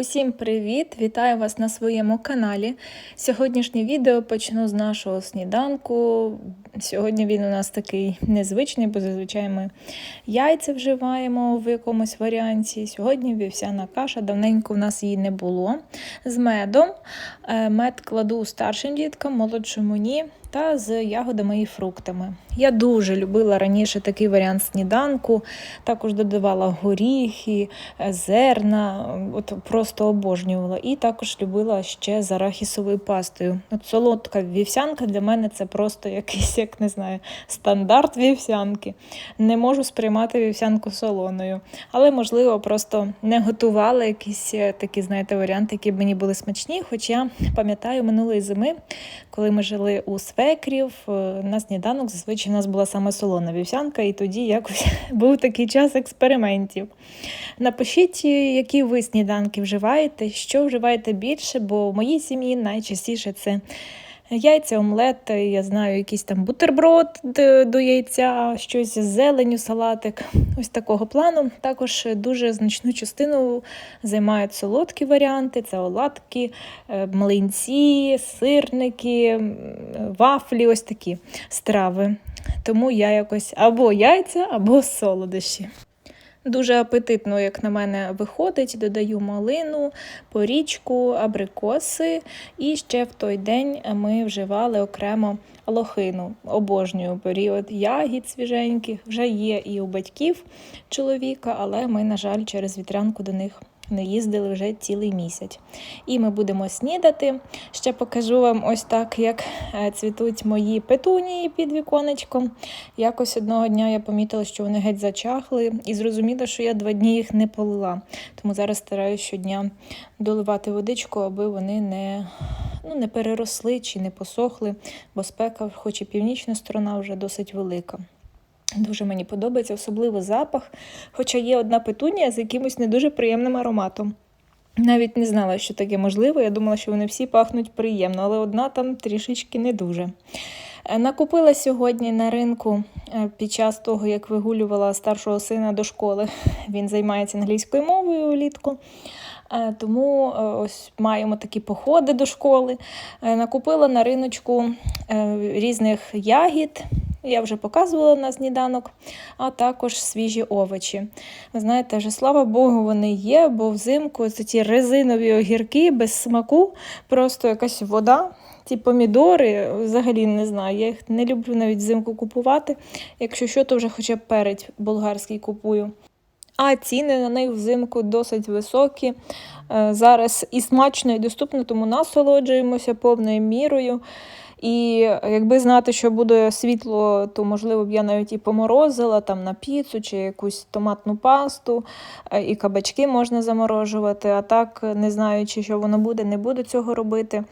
Усім привіт! Вітаю вас на своєму каналі. Сьогоднішнє відео почну з нашого сніданку. Сьогодні він у нас такий незвичний, бо зазвичай ми яйця вживаємо в якомусь варіанті. Сьогодні вівсяна каша, давненько в нас її не було. З медом. Е, Мед кладу старшим діткам, молодшому ні, та з ягодами і фруктами. Я дуже любила раніше такий варіант сніданку, також додавала горіхи, е, зерна, от просто обожнювала. І також любила ще з арахісовою пастою. От Солодка вівсянка для мене це просто якийсь, як не знаю, стандарт вівсянки. Не можу сприймати вівсянку солоною. Але, можливо, просто не готувала якісь е, такі, знаєте, варіанти, які б мені були смачні. Хоч я пам'ятаю минулої зими, коли ми жили у свекрів, е, на сніданок зазвичай у нас була саме солона вівсянка, і тоді якось був такий час експериментів. Напишіть, які ви сніданки вживаєте, що вживаєте більше, бо в моїй сім'ї найчастіше це. Яйця, омлет, я знаю, якийсь там бутерброд до яйця, щось з зеленю, салатик. Ось такого плану. Також дуже значну частину займають солодкі варіанти: це оладки, е, млинці, сирники, вафлі, ось такі страви. Тому я якось або яйця, або солодощі. Дуже апетитно, як на мене, виходить. Додаю малину, порічку, абрикоси. І ще в той день ми вживали окремо лохину. Обожнюю період ягід свіженьких. Вже є і у батьків чоловіка, але ми, на жаль, через вітрянку до них не їздили вже цілий місяць. І ми будемо снідати. Ще покажу вам ось так, як е, цвітуть мої петунії під віконечком. Якось одного дня я помітила, що вони геть зачахли, і зрозуміла, що я два дні їх не полила. Тому зараз стараюся щодня доливати водичку, аби вони не ну, не переросли чи не посохли, бо спека, хоч і північна сторона, вже досить велика. Дуже мені подобається, особливо запах, хоча є одна петунія з якимось не дуже приємним ароматом. Навіть не знала, що таке можливо. Я думала, що вони всі пахнуть приємно, але одна там трішечки не дуже. Е, накупила сьогодні на ринку е, під час того, як вигулювала старшого сина до школи. Він займається англійською мовою влітку. Е, тому ось маємо такі походи до школи. Накупила на риночку різних ягід. Я вже показувала на сніданок, а також свіжі овочі. Ви знаєте, вже слава Богу, вони є, бо взимку це ті резинові огірки без смаку, просто якась вода. Ці помідори, взагалі не знаю, я їх не люблю навіть взимку купувати. Якщо що, то вже хоча б перець болгарський купую. А ціни на них взимку досить високі. Е, зараз і смачно, і доступно, тому насолоджуємося повною мірою. І якби знати, що буде світло, то можливо б я навіть і поморозила там на піцу чи якусь томатну пасту, е, і кабачки можна заморожувати. А так, не знаючи, що воно буде, не буду цього робити.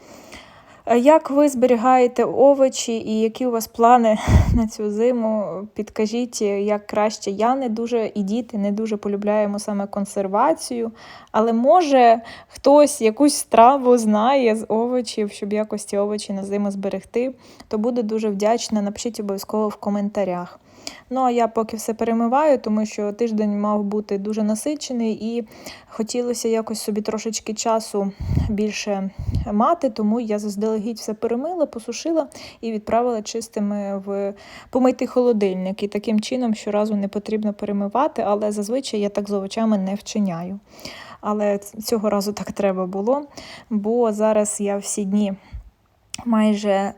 Як ви зберігаєте овочі і які у вас плани на цю зиму? Підкажіть, як краще. Я не дуже і діти не дуже полюбляємо саме консервацію, але може хтось якусь страву знає з овочів, щоб якось ці овочі на зиму зберегти, то буду дуже вдячна. Напишіть обов'язково в коментарях. Ну, а я поки все перемиваю, тому що тиждень мав бути дуже насичений і хотілося якось собі трошечки часу більше мати, тому я заздалегідь все перемила, посушила і відправила чистими в помитий холодильник. І таким чином щоразу не потрібно перемивати, але зазвичай я так з овочами не вчиняю. Але цього разу так треба було, бо зараз я всі дні майже е,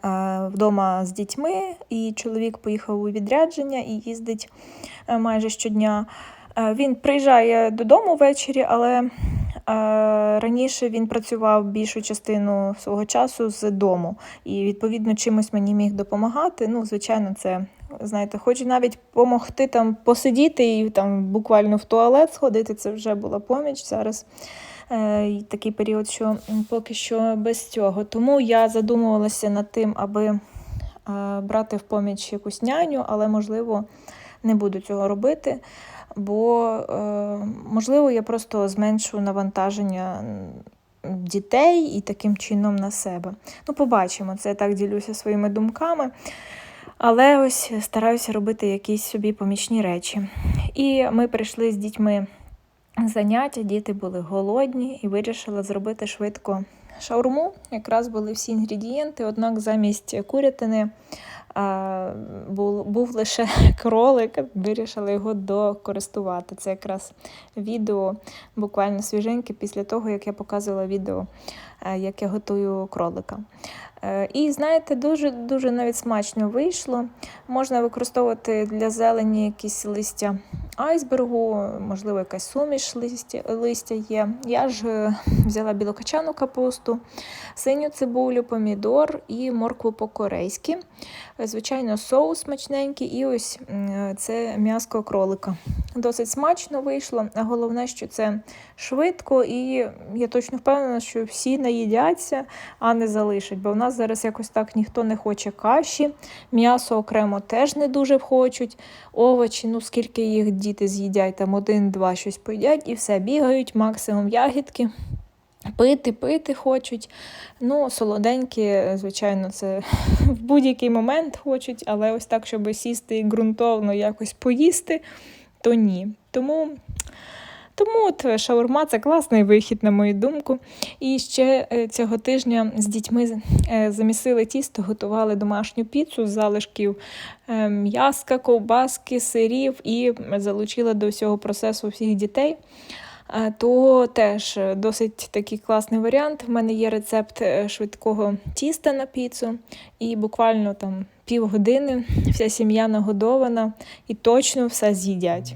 вдома з дітьми, і чоловік поїхав у відрядження і їздить е, майже щодня. Е, він приїжджає додому ввечері, але раніше він працював більшу частину свого часу з дому. І, відповідно, чимось мені міг допомагати. Ну, звичайно, це, знаєте, хоч навіть допомогти там посидіти і там буквально в туалет сходити, це вже була поміч. Зараз такий період, що поки що без цього. Тому я задумувалася над тим, аби е, брати в поміч якусь няню, але, можливо, не буду цього робити, бо, е, можливо, я просто зменшу навантаження. Дітей і таким чином на себе. Ну, побачимо, це я так ділюся своїми думками. Але ось стараюся робити якісь собі помічні речі. І ми прийшли з дітьми заняття, діти були голодні і вирішила зробити швидко шаурму. Якраз були всі інгредієнти, однак замість курятини а, був, був лише кролик, вирішила його докористувати. Це якраз відео буквально свіженьке після того, як я показувала відео, як я готую кролика. Е, І знаєте, дуже дуже навіть смачно вийшло. Можна використовувати для зелені якісь листя айсбергу, можливо, якась суміш листя, листя є. Я ж е, взяла білокачану капусту, синю цибулю, помідор і моркву по-корейськи. Е, Звичайно, соус смачненький, і ось це м'яско кролика. Досить смачно вийшло, а головне, що це швидко, і я точно впевнена, що всі наїдяться, а не залишать. Бо в нас зараз якось так ніхто не хоче каші, м'ясо окремо теж не дуже хочуть. Овочі, ну скільки їх діти з'їдять, там один-два щось поїдять і все, бігають, максимум ягідки. Пити, пити хочуть. Ну, солоденькі, звичайно, це в будь-який момент хочуть, але ось так, щоб сісти і ґрунтовно якось поїсти, то ні. Тому, тому от шаурма це класний вихід, на мою думку. І ще е, цього тижня з дітьми е, замісили тісто, готували домашню піцу з залишків е, м'яска, ковбаски, сирів і залучила до всього процесу всіх дітей. Е, То теж е, досить такий класний варіант. В мене є рецепт е, швидкого тіста на піцу, і буквально там півгодини вся сім'я нагодована і точно все з'їдять.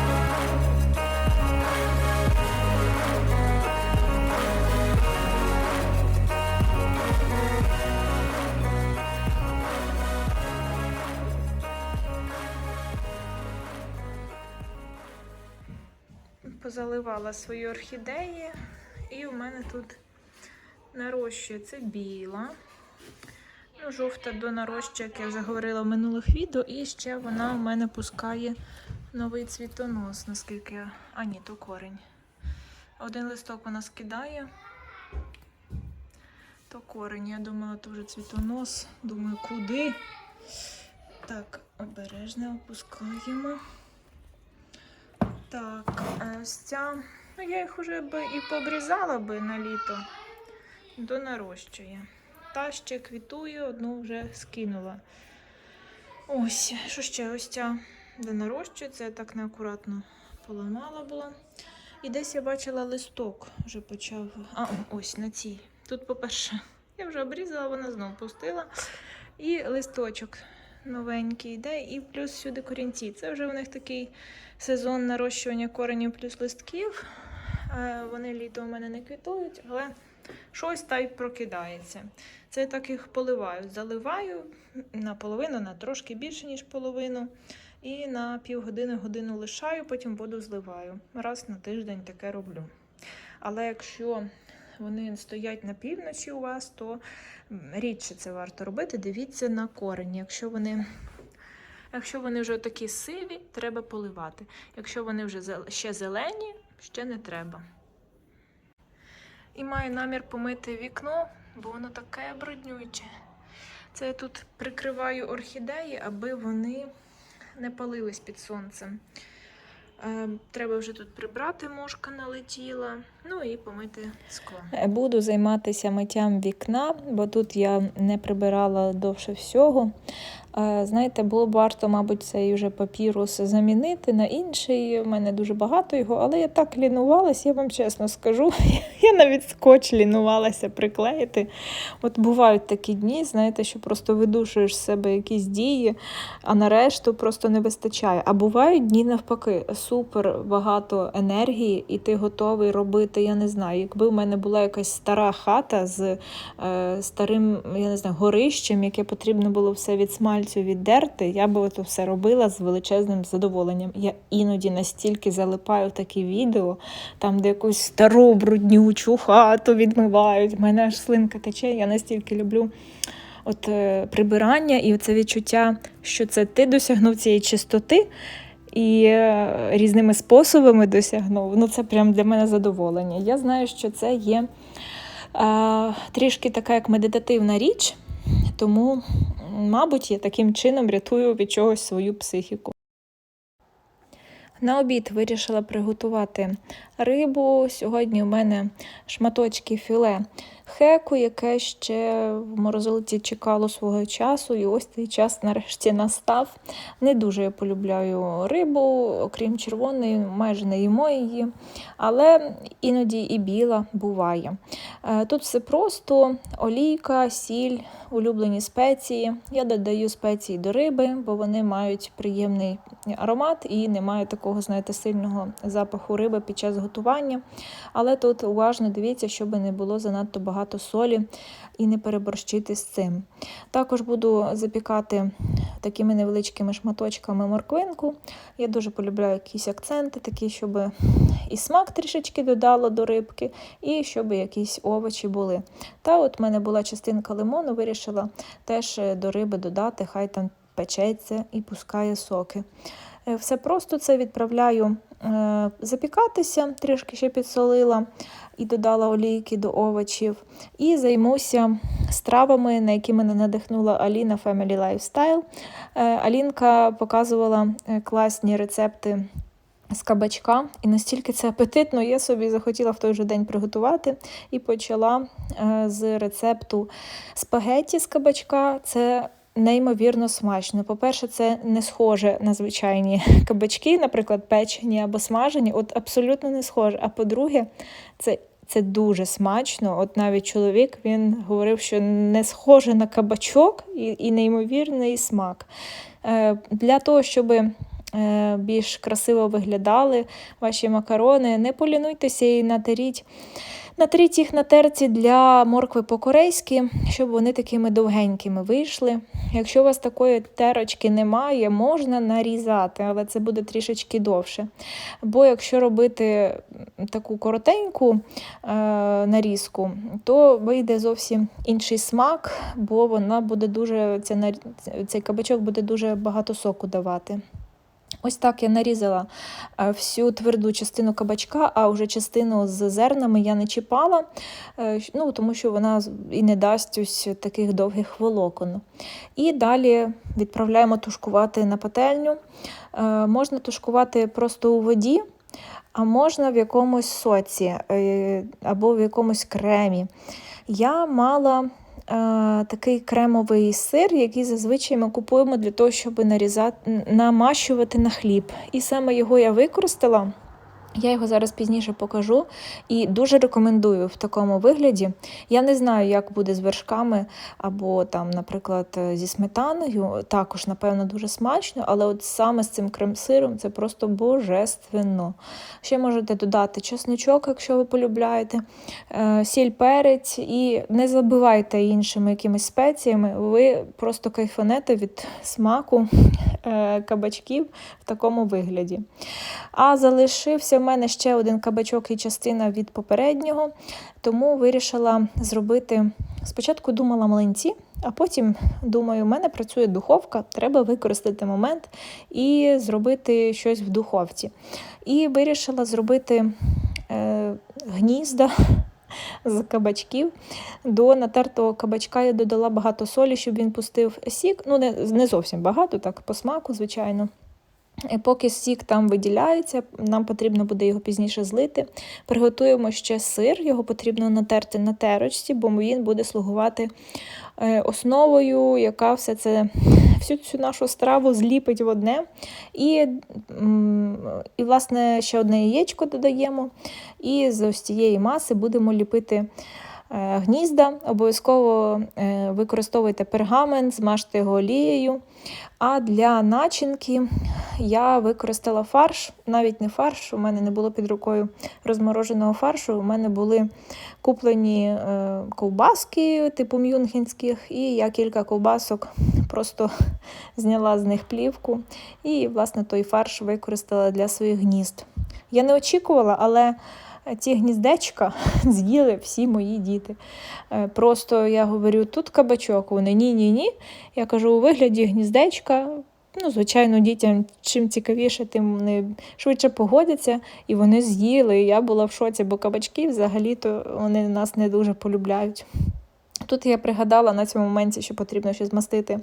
Позаливала свої орхідеї, і у мене тут нарощується біла. Ну, жовта до нарощує, як я вже говорила в минулих відео, і ще вона у мене пускає новий цвітонос, наскільки я. А, ні, то корень. Один листок вона скидає, то корень. Я думала, то вже цвітонос. Думаю, куди? Так, обережно опускаємо. Так, ось ця. Ну, я їх уже би і пообрізала би на літо. До нарощує. Та ще квітує, одну вже скинула. Ось, що ще ось ця де нарощується, я так неакуратно поламала була. І десь я бачила листок, вже почав. А, ось на цій Тут, по-перше, я вже обрізала, вона знову пустила. І листочок новенький йде, і плюс сюди корінці. Це вже у них такий сезон нарощування коренів плюс листків. Е, Вони літо у мене не квітують, але щось та й прокидається. Це так їх поливаю. Заливаю наполовину, на трошки більше, ніж половину. І на півгодини годину лишаю, потім воду зливаю. Раз на тиждень таке роблю. Але якщо вони стоять на півночі у вас, то рідше це варто робити. Дивіться на корені. Якщо вони, якщо вони вже такі сиві, треба поливати. Якщо вони вже ще зелені, ще не треба. І маю намір помити вікно, бо воно таке бруднюче. Це я тут прикриваю орхідеї, аби вони не палились під сонцем. Е, Треба вже тут прибрати, мошка налетіла, ну і помити скло. Буду займатися миттям вікна, бо тут я не прибирала довше всього. Е, Знаєте, було б варто, мабуть, цей вже папірус замінити на інший. У мене дуже багато його, але я так лінувалась, я вам чесно скажу. Я навіть скотч лінувалася приклеїти. От бувають такі дні, знаєте, що просто видушуєш з себе якісь дії, а на решту просто не вистачає. А бувають дні навпаки, супер багато енергії, і ти готовий робити. Я не знаю, якби в мене була якась стара хата з е, старим, я не знаю, горищем, яке потрібно було все від смальцю віддерти, я би це все робила з величезним задоволенням. Я іноді настільки залипаю такі відео, там, де якусь стару бруднючу хату відмивають. В мене аж слинка тече. Я настільки люблю от, е, прибирання і це відчуття, що це ти досягнув цієї чистоти. І е, різними способами досягнув. Ну, це прям для мене задоволення. Я знаю, що це є е, трішки така як медитативна річ, тому, мабуть, я таким чином рятую від чогось свою психіку. На обід вирішила приготувати рибу. Сьогодні у мене шматочки філе хеку, яке ще в морозилці чекало свого часу, і ось цей час нарешті настав. Не дуже я полюбляю рибу, окрім червоної, майже не їмо її, але іноді і біла буває. Е, Тут все просто: олійка, сіль, улюблені спеції. Я додаю спеції до риби, бо вони мають приємний аромат і немає такого, знаєте, сильного запаху риби під час готування. Але тут уважно дивіться, щоб не було занадто багато солі і не переборщити з цим. Також буду запікати такими невеличкими шматочками морквинку. Я дуже полюбляю якісь акценти, такі, щоб і смак трішечки додало до рибки, і щоб якісь овочі були. Та от в мене була частинка лимону, вирішила теж до риби додати, хай там печеться і пускає соки. Е, Все просто це відправляю е, запікатися, трішки ще підсолила і додала олійки до овочів. І займуся стравами, на які мене надихнула Аліна Family Lifestyle. Е, Алінка показувала класні рецепти з кабачка, і настільки це апетитно, я собі захотіла в той же день приготувати і почала з рецепту спагетті з кабачка. Це неймовірно смачно. По-перше, це не схоже на звичайні кабачки, наприклад, печені або смажені. От абсолютно не схоже. А по-друге, це. Це дуже смачно. От навіть чоловік він говорив, що не схоже на кабачок і, і неймовірний смак. Е, для того, щоб е, більш красиво виглядали ваші макарони, не полінуйтеся і натеріть. Натріть їх на терці для моркви по-корейськи, щоб вони такими довгенькими вийшли. Якщо у вас такої терочки немає, можна нарізати, але це буде трішечки довше. Бо якщо робити таку коротеньку е, нарізку, то вийде зовсім інший смак, бо вона буде дуже, ця, цей кабачок буде дуже багато соку давати. Ось так я нарізала е, всю тверду частину кабачка, а вже частину з зернами я не чіпала, е, ну, тому що вона і не дасть ось таких довгих волокон. І далі відправляємо тушкувати на пательню. Е, Можна тушкувати просто у воді, а можна в якомусь соці або в якомусь кремі. Я мала такий кремовий сир, який зазвичай ми купуємо для того, щоб нарізати, намащувати на хліб. І саме його я використала. Я його зараз пізніше покажу і дуже рекомендую в такому вигляді. Я не знаю, як буде з вершками або там, наприклад, е, зі сметаною. Також, напевно, дуже смачно, але от саме з цим крем-сиром це просто божественно. Ще можете додати чесничок, якщо ви полюбляєте, е, сіль перець, і не забивайте іншими якимись спеціями. Ви просто кайфанете від смаку е, кабачків в такому вигляді. А залишився в мене ще один кабачок і частина від попереднього, тому вирішила зробити. Спочатку думала млинці, а потім думаю, в мене працює духовка, треба використати момент і зробити щось в духовці. І вирішила зробити е, гнізда з кабачків. До натертого кабачка я додала багато солі, щоб він пустив сік. Ну, не, не зовсім багато, так по смаку, звичайно. І поки сік там виділяється, нам потрібно буде його пізніше злити. Приготуємо ще сир, його потрібно натерти на терочці, бо він буде слугувати е, основою, яка все це, всю цю нашу страву зліпить в одне. І, і власне, ще одне яєчко додаємо. І з ось цієї маси будемо ліпити е, гнізда. Обов'язково е, використовуйте пергамент, змажте його олією. А для начинки я використала фарш, навіть не фарш, у мене не було під рукою розмороженого фаршу. У мене були куплені е, ковбаски типу мюнхенських, і я кілька ковбасок просто зняла з них плівку. І, власне, той фарш використала для своїх гнізд. Я не очікувала, але ці гніздечка з'їли всі мої діти. Е, Просто я говорю, тут кабачок. Вони ні-ні ні. Я кажу, у вигляді гніздечка. Ну, звичайно, дітям чим цікавіше, тим вони швидше погодяться, і вони з'їли. Я була в шоці, бо кабачки взагалі-то вони нас не дуже полюбляють. Тут я пригадала на цьому моменті, що потрібно ще змастити е,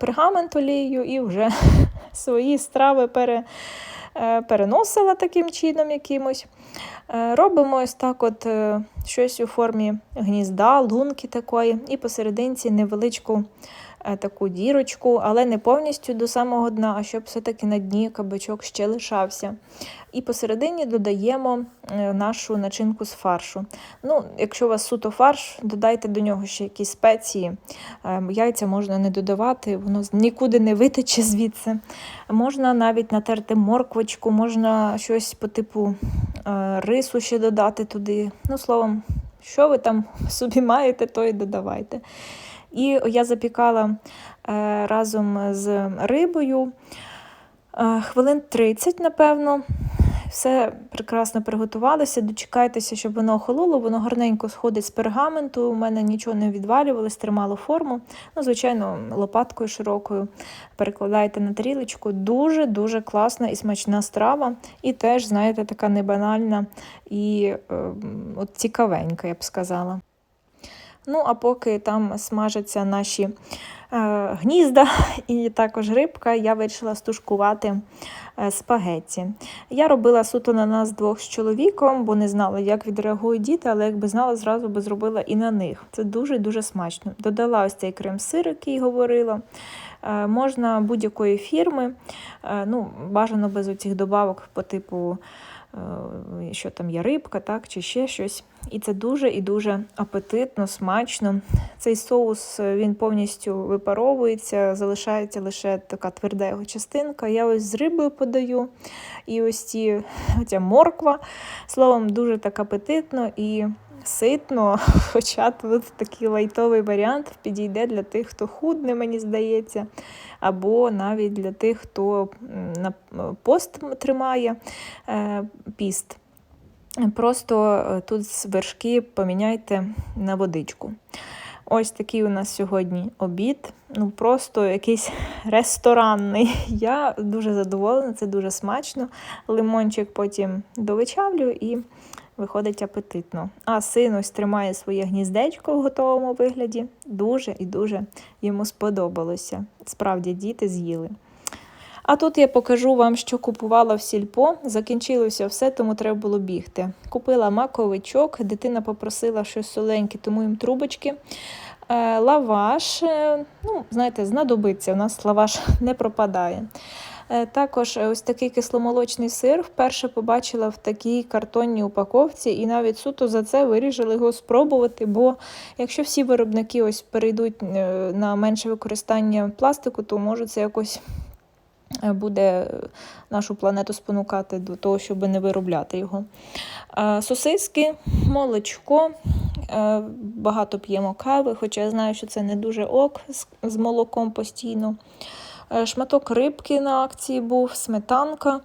пергамент олією і вже свої страви пере, е, переносила таким чином якимось. Е, робимо ось так от щось у формі гнізда, лунки такої, і посерединці невеличку таку дірочку, але не повністю до самого дна, а щоб все-таки на дні кабачок ще лишався. І посередині додаємо е, нашу начинку з фаршу. Ну, Якщо у вас суто фарш, додайте до нього ще якісь спеції. Е, Яйця можна не додавати, воно нікуди не витече звідси. Можна навіть натерти морквочку, можна щось по типу е, рису ще додати туди. Ну, словом, що ви там собі маєте, то і додавайте. І я запікала е, разом з рибою е, хвилин 30, напевно. Все прекрасно приготувалося. Дочекайтеся, щоб воно охололо, воно гарненько сходить з пергаменту. У мене нічого не відвалювалось, тримало форму. Ну, звичайно, лопаткою широкою перекладаєте на тарілочку. Дуже-дуже класна і смачна страва. І теж, знаєте, така небанальна і е, от цікавенька, я б сказала. Ну, а поки там смажаться наші е, гнізда і також рибка, я вирішила стушкувати е, спагетті. Я робила суто на нас двох з чоловіком, бо не знала, як відреагують діти, але якби знала, зразу би зробила і на них. Це дуже-дуже смачно. Додала ось цей крем-сир, який говорила. Е, Можна будь-якої фірми, ну, бажано без оцих добавок по типу що там є рибка, так, чи ще щось. І це дуже і дуже апетитно, смачно. Цей соус е, він повністю випаровується, залишається лише така тверда його частинка. Я ось з рибою подаю. І ось ці оця морква. Словом, дуже так апетитно і ситно. Хоча тут такий лайтовий варіант підійде для тих, хто худне, мені здається, або навіть для тих, хто на пост тримає е, піст. Просто е, тут вершки поміняйте на водичку. Ось такий у нас сьогодні обід. Ну просто якийсь ресторанний. Я дуже задоволена, це дуже смачно. Лимончик потім довичавлю і виходить апетитно. А син ось тримає своє гніздечко в готовому вигляді. Дуже і дуже йому сподобалося. Справді діти з'їли. А тут я покажу вам, що купувала в сільпо. Закінчилося все, тому треба було бігти. Купила маковичок, дитина попросила щось соленьке, тому їм трубочки. Е, Лаваш, е, ну, знаєте, знадобиться, у нас лаваш не пропадає. Е, Також е, ось такий кисломолочний сир вперше побачила в такій картонній упаковці, і навіть суто за це вирішили його спробувати. Бо якщо всі виробники ось перейдуть е, на менше використання пластику, то може це якось буде нашу планету спонукати до того, щоб не виробляти його. Сосиски, молочко. Багато п'ємо кави, хоча я знаю, що це не дуже ок з молоком постійно. Е, Шматок рибки на акції був, сметанка,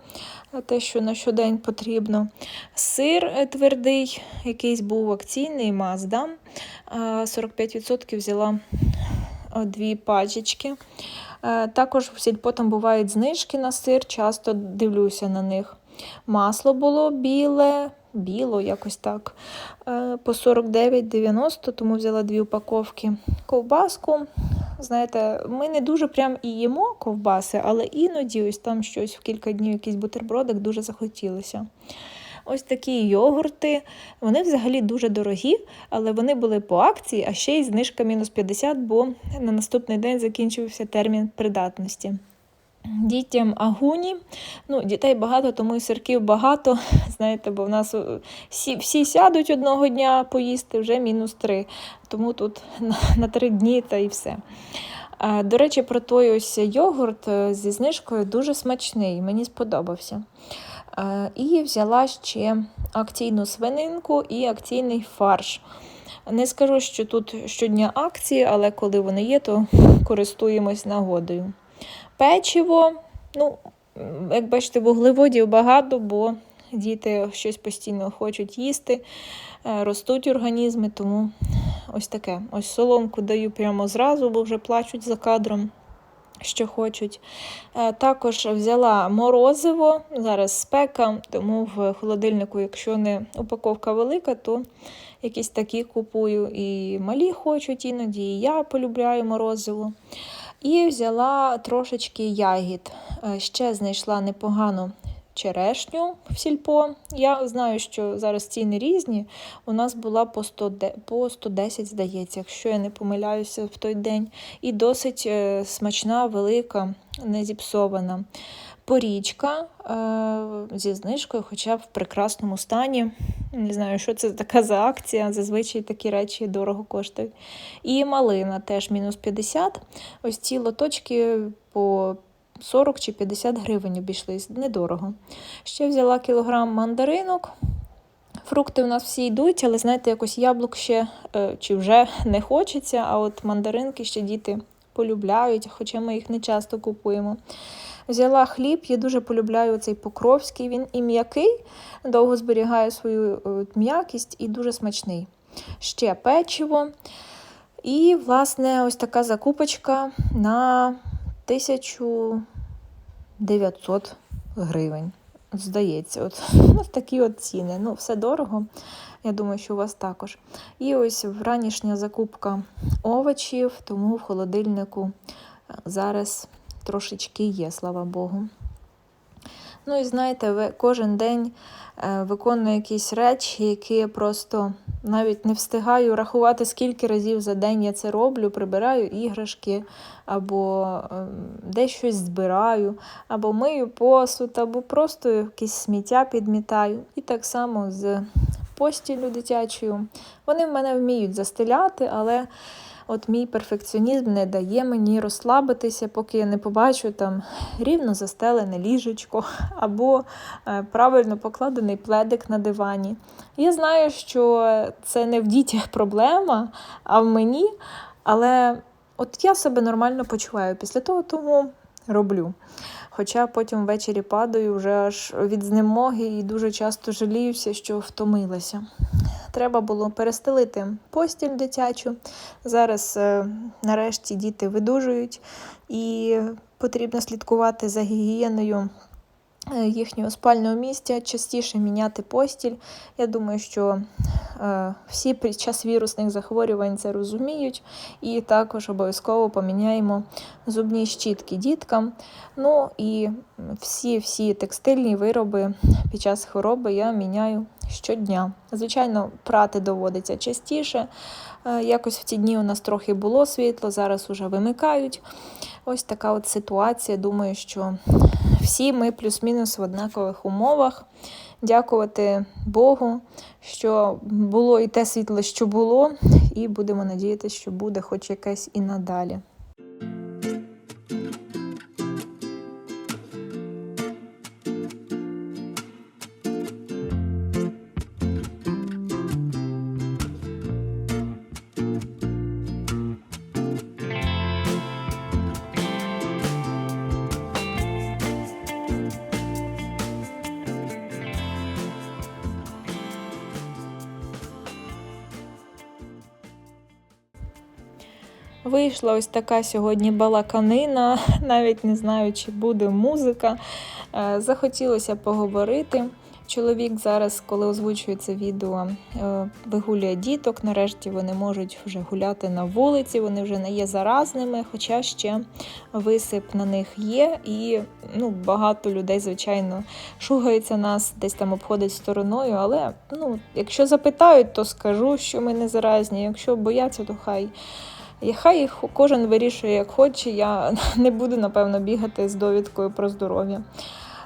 е, те, що на щодень потрібно. Сир е, твердий, якийсь був акційний. Е, 45% взяла дві пачечки. Також в сільпо там бувають знижки на сир, часто дивлюся на них. Масло було біле, біло, якось так. е, По 49,90, тому взяла дві упаковки. Ковбаску. Знаєте, ми не дуже прям і їмо ковбаси, але іноді ось там щось в кілька днів, якийсь бутербродик дуже захотілося. Ось такі йогурти. Вони взагалі дуже дорогі, але вони були по акції, а ще й знижка мінус 50, бо на наступний день закінчився термін придатності. Дітям агуні. Ну, дітей багато, тому і сирків багато. Знаєте, бо в нас е, всі, всі сядуть одного дня поїсти, вже мінус три. Тому тут на, на три дні та і все. До речі, про той ось йогурт е, зі знижкою дуже смачний, мені сподобався. І взяла ще акційну свининку і акційний фарш. Не скажу, що тут щодня акції, але коли вони є, то користуємось нагодою. Печиво, ну, як бачите, вуглеводів багато, бо діти щось постійно хочуть їсти, е, ростуть організми, тому ось таке. Ось соломку даю прямо зразу, бо вже плачуть за кадром, що хочуть. Е, Також взяла морозиво, зараз спека, тому в холодильнику, якщо не упаковка велика, то якісь такі купую. І малі хочуть іноді, і я полюбляю морозиво. І взяла трошечки ягід. Е, Ще знайшла непогану черешню в сільпо. Я знаю, що зараз ціни різні. У нас була по 100, по 110, здається, якщо я не помиляюся в той день. І досить е, смачна, велика, не зіпсована. Порічка е, зі знижкою, хоча в прекрасному стані. Не знаю, що це така за акція. Зазвичай такі речі дорого коштують. І малина теж мінус 50. Ось ці лоточки по 40 чи 50 гривень обійшлись. Недорого. Ще взяла кілограм мандаринок. Фрукти у нас всі йдуть, але знаєте, якось яблук ще е, чи вже не хочеться, а от мандаринки ще діти полюбляють, хоча ми їх не часто купуємо. Взяла хліб, я дуже полюбляю цей покровський. Він і м'який, довго зберігає свою е, м'якість і дуже смачний. Ще печиво. І, власне, ось така закупочка на 1900 гривень. Здається, от, от такі от ціни. Ну, все дорого. Я думаю, що у вас також. І ось вранішня закупка овочів, тому в холодильнику е, зараз трошечки є, слава Богу. Ну і знаєте, ви кожен день е, виконую якісь речі, які я просто навіть не встигаю рахувати, скільки разів за день я це роблю, прибираю іграшки, або ем, десь щось збираю, або мию посуд, або просто якісь сміття підмітаю. І так само з постілю дитячою. Вони в мене вміють застеляти, але от мій перфекціонізм не дає мені розслабитися, поки я не побачу там рівно застелене ліжечко або е, правильно покладений пледик на дивані. Я знаю, що це не в дітях проблема, а в мені, але от я себе нормально почуваю після того, тому роблю. Хоча потім ввечері падаю вже аж від знемоги і дуже часто жаліюся, що втомилася. Треба було перестелити постіль дитячу. Зараз, е, нарешті, діти видужують і потрібно слідкувати за гігієною е, їхнього спального місця, частіше міняти постіль. Я думаю, що всі під час вірусних захворювань це розуміють, і також обов'язково поміняємо зубні щітки діткам. Ну і всі, всі текстильні вироби під час хвороби я міняю щодня. Звичайно, прати доводиться частіше. Е, Якось в ці дні у нас трохи було світло, зараз уже вимикають. Ось така от ситуація. Думаю, що всі ми плюс-мінус в однакових умовах. Дякувати Богу, що було і те світло, що було, і будемо надіятися, що буде хоч якесь і надалі. Вийшла ось така сьогодні балаканина, навіть не знаю, чи буде музика. Е, Захотілося поговорити. Чоловік зараз, коли озвучує це відео, е, вигулює діток. Нарешті вони можуть вже гуляти на вулиці, вони вже не є заразними, хоча ще висип на них є. І ну, багато людей, звичайно, шугаються нас, десь там обходять стороною. Але ну, якщо запитають, то скажу, що ми не заразні. Якщо бояться, то хай. І хай кожен вирішує, як хоче. Я не буду, напевно, бігати з довідкою про здоров'я.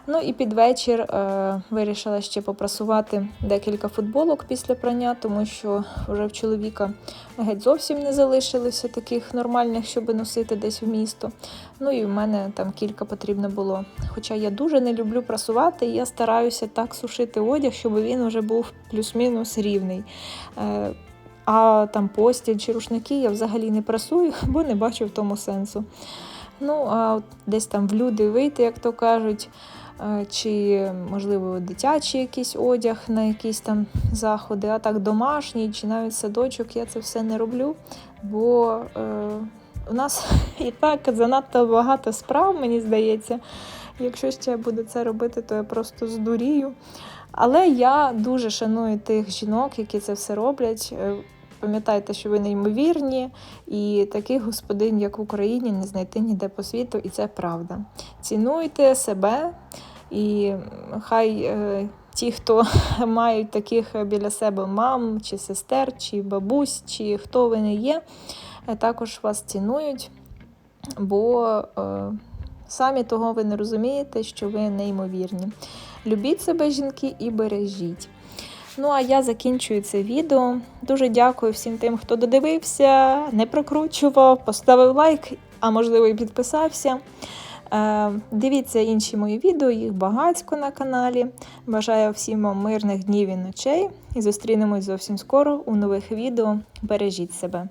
Ну і під вечір е, вирішила ще попрасувати декілька футболок після прання, тому що вже в чоловіка геть зовсім не залишилося таких нормальних, щоб носити десь в місто. Ну і в мене там кілька потрібно було. Хоча я дуже не люблю прасувати, і я стараюся так сушити одяг, щоб він вже був плюс-мінус рівний. Е, а там постіль чи рушники я взагалі не прасую, бо не бачу в тому сенсу. Ну, а десь там в люди вийти, як то кажуть, е, чи, можливо, дитячий якийсь одяг на якісь там заходи, а так домашній, чи навіть садочок, я це все не роблю, бо е, у нас і так занадто багато справ, мені здається. Якщо ще буду це робити, то я просто здурію. Але я дуже шаную тих жінок, які це все роблять. Пам'ятайте, що ви неймовірні, і таких господинь, як в Україні, не знайти ніде по світу, і це правда. Цінуйте себе, і хай е, ті, хто мають таких біля себе мам, чи сестер, чи бабусь, чи хто ви не є, е, також вас цінують, бо е, самі того ви не розумієте, що ви неймовірні. Любіть себе, жінки, і бережіть. Ну, а я закінчую це відео. Дуже дякую всім тим, хто додивився, не прокручував, поставив лайк, а можливо і підписався. Е, Дивіться інші мої відео, їх багатько на каналі. Бажаю всім вам мирних днів і ночей. І зустрінемось зовсім скоро у нових відео. Бережіть себе.